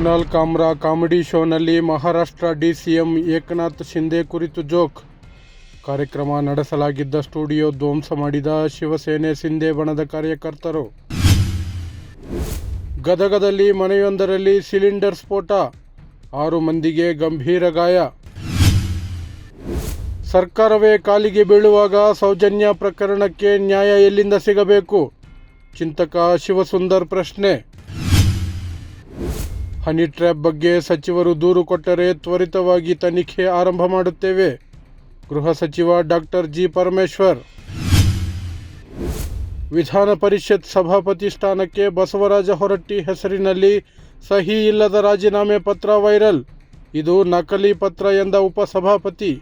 Kunal Kamra comedy ಶೋನಲ್ಲಿ Maharashtra DCM Eknath Shinde ಕುರಿತು joke. ಕಾರ್ಯಕ್ರಮ ನಡೆಸಲಾಗಿದ್ದ ಸ್ಟುಡಿಯೋ ಧ್ವಂಸ ಮಾಡಿದ ಶಿವಸೇನೆ ಸಿಂಧೆ ಬಣದ ಕಾರ್ಯಕರ್ತರು. ಗದಗದಲ್ಲಿ ಮನೆಯೊಂದರಲ್ಲಿ ಸಿಲಿಂಡರ್ ಸ್ಫೋಟ, ಆರು ಮಂದಿಗೆ ಗಂಭೀರ ಗಾಯ. ಸರ್ಕಾರವೇ ಕಾಲಿಗೆ ಬೀಳುವಾಗ ಸೌಜನ್ಯ ಪ್ರಕರಣಕ್ಕೆ ನ್ಯಾಯ ಎಲ್ಲಿಂದ ಸಿಗಬೇಕು? ಚಿಂತಕ ಶಿವಸುಂದರ್ ಪ್ರಶ್ನೆ. ಹನಿ ಟ್ರ್ಯಾಪ್ ಬಗ್ಗೆ ಸಚಿವರು ದೂರು ಕೊಟ್ಟರೆ ತ್ವರಿತವಾಗಿ ತನಿಖೆ ಆರಂಭ ಮಾಡುತ್ತೇವೆ. ಗೃಹ ಸಚಿವ ಡಾಕ್ಟರ್ ಜಿ ಪರಮೇಶ್ವರ್. ವಿಧಾನ ಪರಿಷತ್ ಸಭಾಪತಿ ಸ್ಥಾನಕ್ಕೆ ಬಸವರಾಜ ಹೊರಟ್ಟಿ ಹೆಸರಿನಲ್ಲಿ ಸಹಿ ಇಲ್ಲದ ರಾಜೀನಾಮೆ ಪತ್ರ ವೈರಲ್. ಇದು ನಕಲಿ ಪತ್ರ ಎಂದ ಉಪಸಭಾಪತಿ.